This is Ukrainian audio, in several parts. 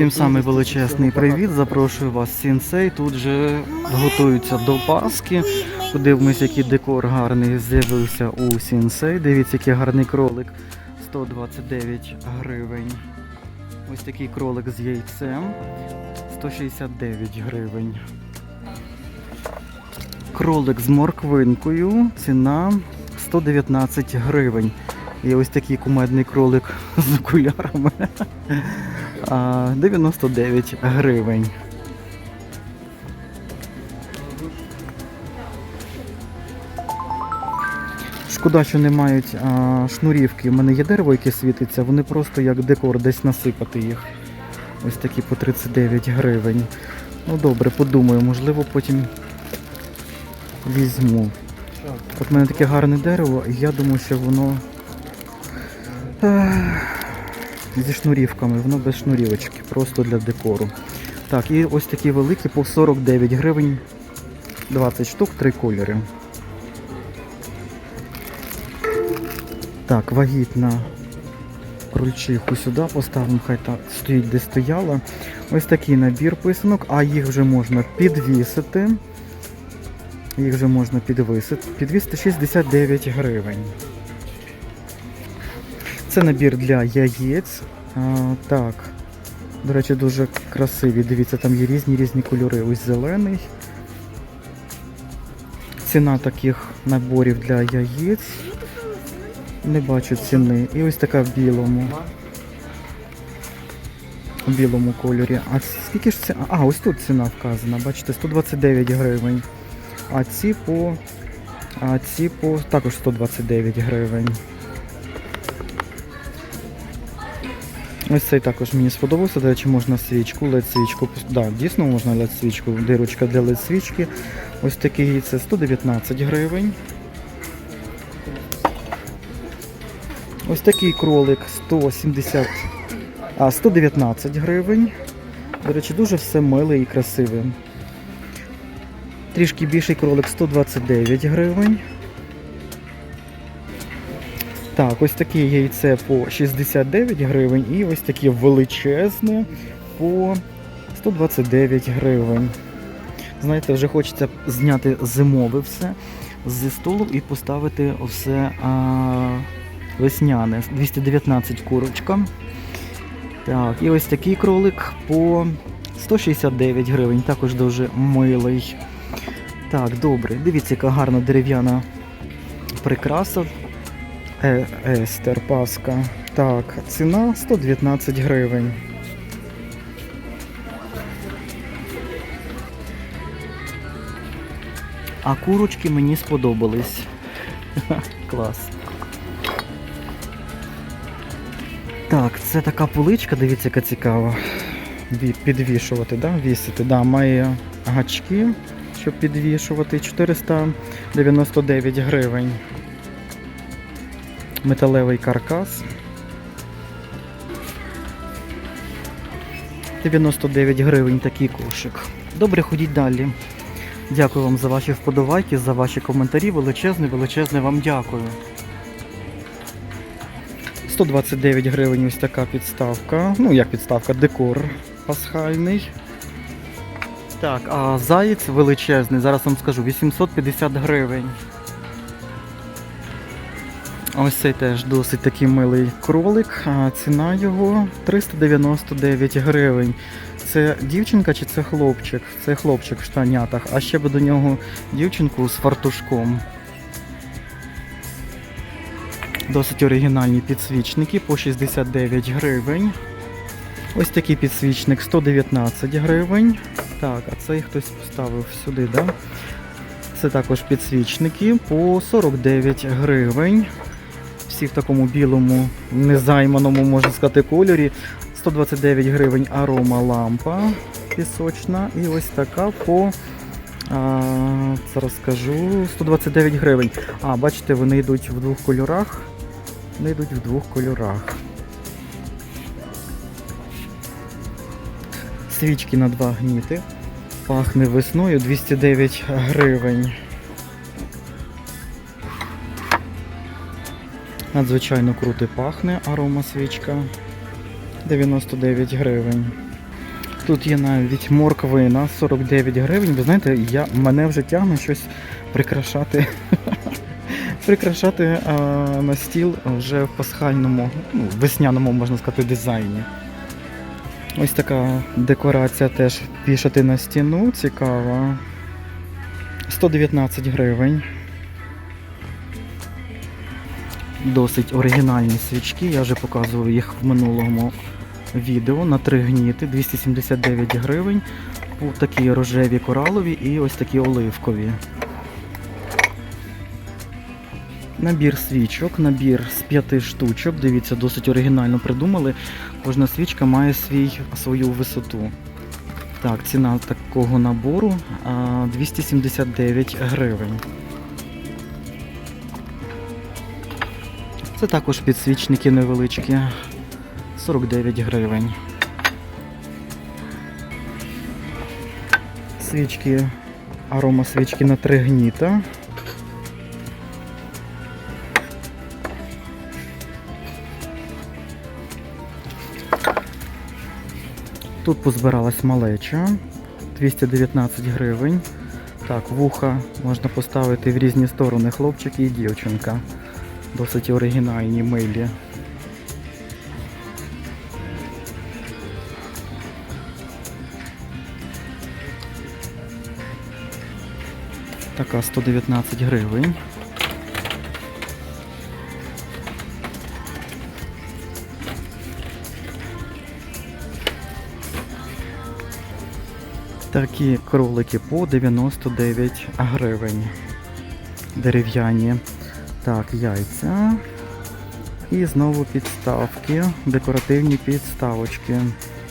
Всім самий величезний привіт. Запрошую вас Сінсей. Тут же готуються до Пасхи. Подивимось, який декор гарний з'явився у Сінсей. Дивіться, який гарний кролик. 129 гривень. Ось такий кролик з яйцем. 169 гривень. Кролик з морквинкою. Ціна 119 гривень. І ось такий кумедний кролик з окулярами. А, 99 гривень. Шкода, що не мають а, шнурівки. У мене є дерево, яке світиться, вони просто як декор десь насипати їх. Ось такі по 39 гривень. Ну добре, подумаю, можливо потім візьму. От в мене таке гарне дерево, і я думаю, що воно зі шнурівками, воно без шнурівочки, просто для декору. Так, і ось такі великі по 49 гривень, 20 штук, 3 кольори. Так, вагітна крольчиху сюди поставимо, хай так стоїть, де стояла. Ось такий набір писанок, а їх вже можна підвісити. Їх вже можна підвисити. Підвісити 69 гривень. Це набір для яєць. А, так. До речі, дуже красиві. Дивіться, там є різні різні кольори. Ось зелений. Ціна таких наборів для яєць. Не бачу ціни. І ось така в білому. У білому кольорі. А скільки ж це? А, ось тут ціна вказана. Бачите, 129 гривень. А ці по. А ці по також 129 гривень. Ось цей також мені сподобався. До речі, можна свічку, led свічку. Да, дійсно можна led свічку, дирочка для led свічки. Ось такий це 119 гривень. Ось такий кролик 170, а 119 гривень. До речі, дуже все миле і красиве. Трішки більший кролик 129 гривень. Так, ось таке яйце по 69 гривень і ось таке величезне по 129 гривень. Знаєте, вже хочеться зняти зимове все зі столу і поставити все а, весняне. 219 курочка. Так, і ось такий кролик по 169 гривень, також дуже милий. Так, добре. Дивіться, яка гарна дерев'яна прикраса. Е, Естер Паска. Так, ціна 119 гривень. А курочки мені сподобались. Клас. Так, це така поличка, дивіться, яка цікава. Підвішувати, да? вісити. Да, має гачки, щоб підвішувати. 499 гривень. Металевий каркас. 99 гривень такий кошик. Добре, ходіть далі. Дякую вам за ваші вподобайки, за ваші коментарі. Величезне, величезне вам дякую. 129 гривень ось така підставка. Ну, як підставка, декор пасхальний. Так, а заєць величезний, зараз вам скажу, 850 гривень. Ось цей теж досить такий милий кролик, а ціна його 399 гривень. Це дівчинка чи це хлопчик? Це хлопчик в штанятах, а ще би до нього дівчинку з фартушком. Досить оригінальні підсвічники по 69 гривень. Ось такий підсвічник 119 гривень. Так, а цей хтось поставив сюди, да? Це також підсвічники по 49 гривень. Всі в такому білому, незайманому, можна сказати, кольорі. 129 гривень арома лампа пісочна. І ось така по. А, зараз скажу 129 гривень. А, бачите, вони йдуть в двох кольорах. Вони йдуть в двох кольорах. Свічки на два гніти. Пахне весною 209 гривень. Надзвичайно круто пахне арома свічка. 99 гривень. Тут є навіть морквина 49 гривень. Ви знаєте, я, мене вже тягне щось прикрашати. прикрашати а, на стіл вже в пасхальному, ну, весняному, можна сказати, дизайні. Ось така декорація теж вішати на стіну, цікава. 119 гривень. Досить оригінальні свічки, я вже показував їх в минулому відео на три гніти, 279 гривень. Такі рожеві коралові і ось такі оливкові. Набір свічок, набір з п'яти штучок. Дивіться, досить оригінально придумали. Кожна свічка має свій, свою висоту. Так, ціна такого набору 279 гривень. Це також підсвічники невеличкі. 49 гривень. Свічки, арома свічки на три гніта. Тут позбиралась малеча 219 гривень. Так, вуха можна поставити в різні сторони хлопчик і дівчинка. Досить оригінальні милі. Така 119 гривень. Такі кролики по 99 гривень. Дерев'яні. Так, яйця. І знову підставки, декоративні підставочки.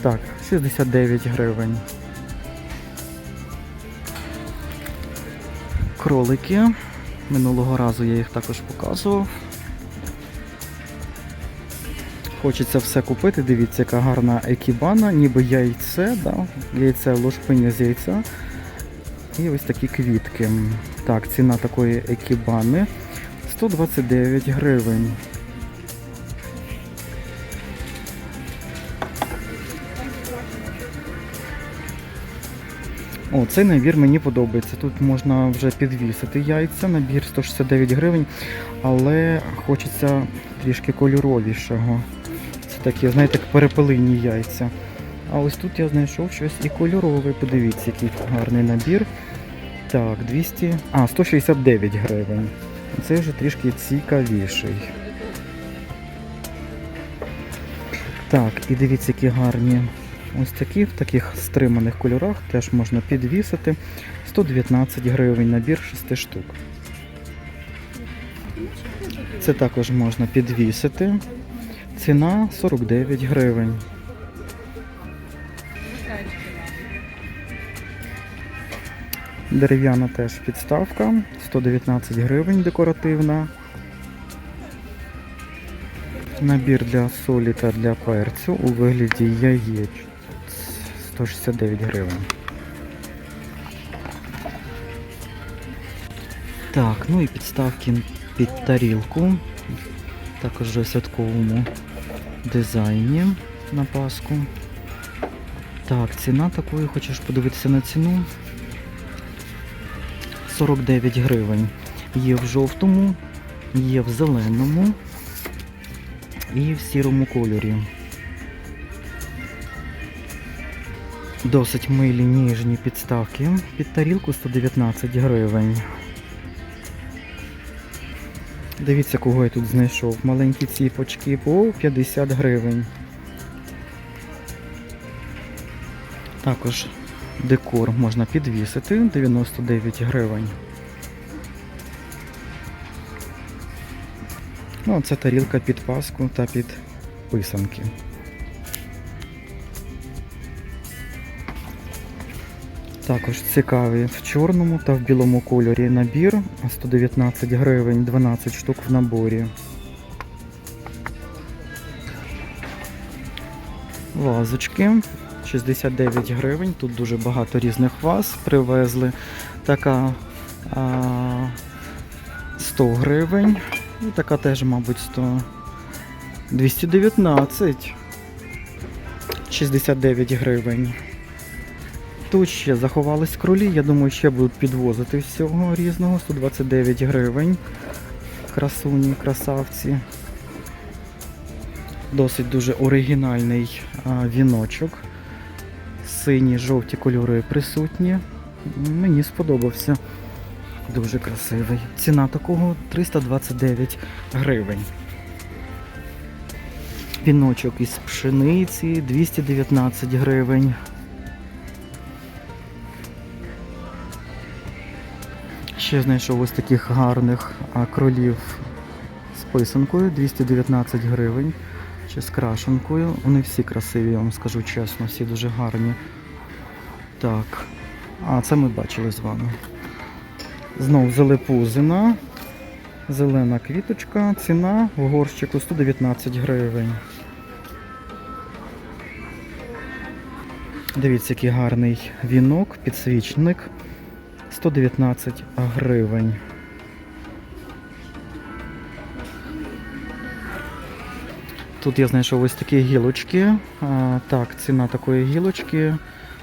Так, 69 гривень. Кролики. Минулого разу я їх також показував. Хочеться все купити. Дивіться, яка гарна екібана, ніби яйце, да? яйце ложпиня з яйця. І ось такі квітки. Так, ціна такої екібани 129 гривень. О, цей набір мені подобається. Тут можна вже підвісити яйця, набір 169 гривень, але хочеться трішки кольоровішого. Це такі, знаєте, перепелині яйця. А ось тут я знайшов щось і кольорове. Подивіться, який гарний набір. Так, 200. А, 169 гривень. Це вже трішки цікавіший. Так, і дивіться, які гарні. Ось такі в таких стриманих кольорах теж можна підвісити. 119 гривень набір 6 штук. Це також можна підвісити. Ціна 49 гривень. Дерев'яна теж підставка, 119 гривень декоративна. Набір для солі та для перцю у вигляді яєць 169 гривень. Так, ну і підставки під тарілку. Також вже святковому дизайні на Пасху. Так, ціна такої, хочеш подивитися на ціну? 49 гривень. Є в жовтому, є в зеленому і в сірому кольорі. Досить милі ніжні підставки. Під тарілку 119 гривень. Дивіться, кого я тут знайшов. Маленькі ціпочки по 50 гривень. Також декор можна підвісити 99 гривень. Ну, це тарілка під паску та під писанки. Також цікавий в чорному та в білому кольорі набір 119 гривень, 12 штук в наборі. Вазочки 69 гривень. Тут дуже багато різних ваз привезли. Така а, 100 гривень. І така теж, мабуть, 100. 219. 69 гривень. Тут ще заховались кролі, я думаю, ще будуть підвозити всього різного. 129 гривень. Красуні, красавці. Досить дуже оригінальний а, віночок. Сині, жовті кольори присутні. Мені сподобався. Дуже красивий. Ціна такого 329 гривень. Віночок із пшениці 219 гривень. Ще знайшов ось таких гарних кролів з писанкою 219 гривень. Чи з крашенкою. Вони всі красиві, я вам скажу чесно, всі дуже гарні. Так. А, це ми бачили з вами. Знов залепузина. Зелена квіточка. Ціна в горщику 119 гривень. Дивіться, який гарний вінок, підсвічник. 119 гривень. Тут я знайшов ось такі гілочки. А, так, ціна такої гілочки.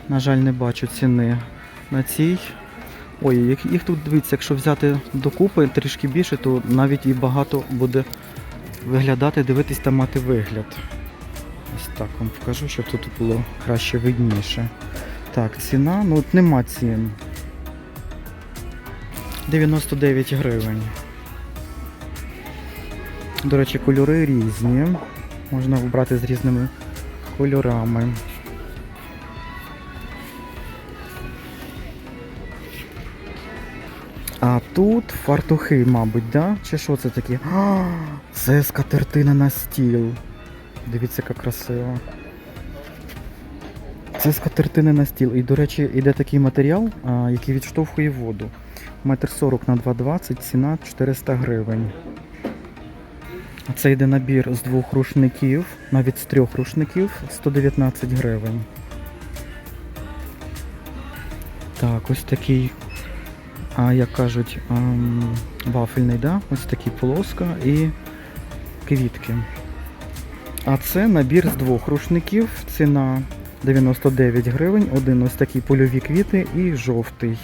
На жаль, не бачу ціни на цій. Ой, їх, їх тут дивіться, якщо взяти докупи трішки більше, то навіть і багато буде виглядати, дивитись та мати вигляд. Ось так вам покажу, щоб тут було краще видніше. Так, ціна, ну от нема цін. 99 гривень. До речі, кольори різні. Можна обрати з різними кольорами. А тут фартухи, мабуть, да? Чи що це таке? Це скатертина на стіл. Дивіться, яка красива. Це скатертина на стіл. І, до речі, йде такий матеріал, який відштовхує воду. Метр 40 на 2,20, ціна 400 гривень. Це йде набір з двох рушників, навіть з трьох рушників 119 гривень. Так, ось такий, а як кажуть, ем, вафельний, да? ось такий полоска і квітки. А це набір з двох рушників. Ціна 99 гривень. Один ось такі польові квіти і жовтий.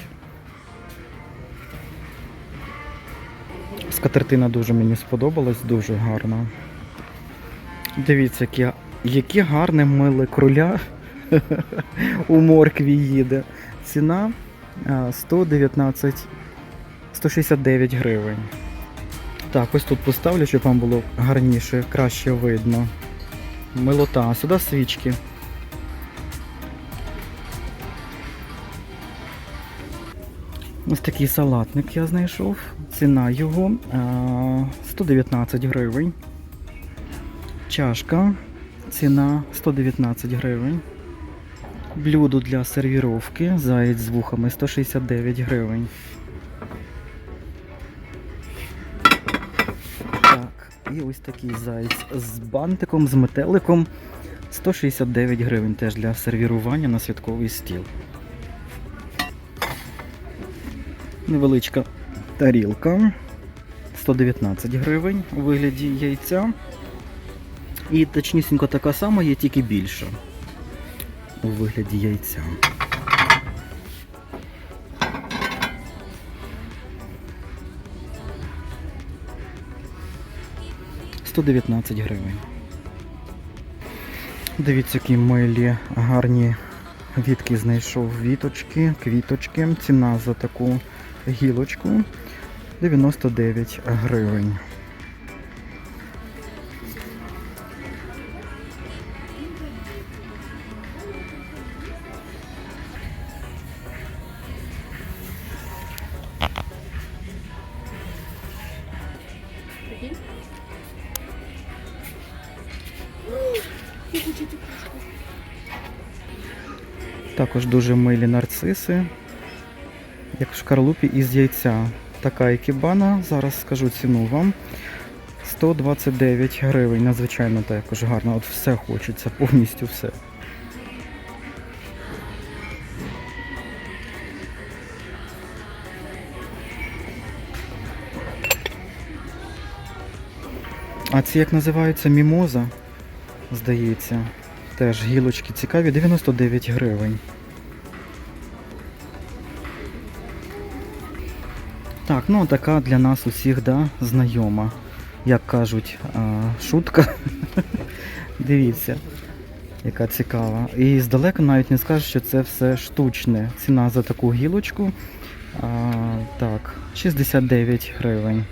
Скатертина дуже мені сподобалась, дуже гарна. Дивіться, яке, яке гарне миле кроля у моркві їде. Ціна 119, 169 гривень. Так, ось тут поставлю, щоб вам було гарніше, краще видно. Милота, сюди свічки. Ось такий салатник я знайшов. Ціна його 119 гривень. Чашка. Ціна 119 гривень. Блюдо для сервіровки. Заєць з вухами 169 гривень. Так, і ось такий заєць з бантиком, з метеликом. 169 гривень теж для сервірування на святковий стіл. Невеличка тарілка. 119 гривень у вигляді яйця. І точнісінько така сама, є тільки більша у вигляді яйця. Сто дев'ятнадцять гривень. Дивіться, які милі гарні Вітки знайшов віточки, квіточки. Ціна за таку гілочку 99 гривень. Також дуже милі нарциси, як в шкарлупі із яйця. Така екібана, зараз скажу ціну вам. 129 гривень. Надзвичайно також гарно. От все хочеться, повністю все. А ці як називаються мімоза, здається. Теж гілочки цікаві, 99 гривень. Так, ну така для нас усіх да, знайома, як кажуть, шутка. Дивіться, яка цікава. І здалека навіть не скажеш, що це все штучне. Ціна за таку гілочку. А, так, 69 гривень.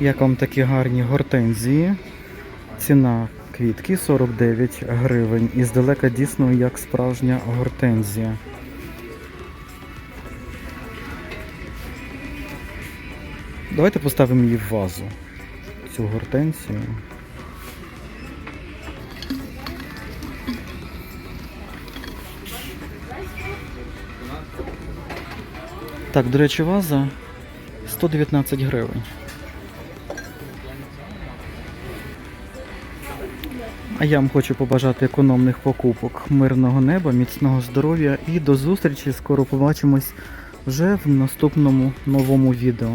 Як вам такі гарні гортензії? Ціна квітки 49 гривень. І здалека дійсно як справжня гортензія. Давайте поставимо її в вазу. Цю гортензію. Так, до речі, ваза 119 гривень. А я вам хочу побажати економних покупок, мирного неба, міцного здоров'я і до зустрічі. Скоро побачимось вже в наступному новому відео.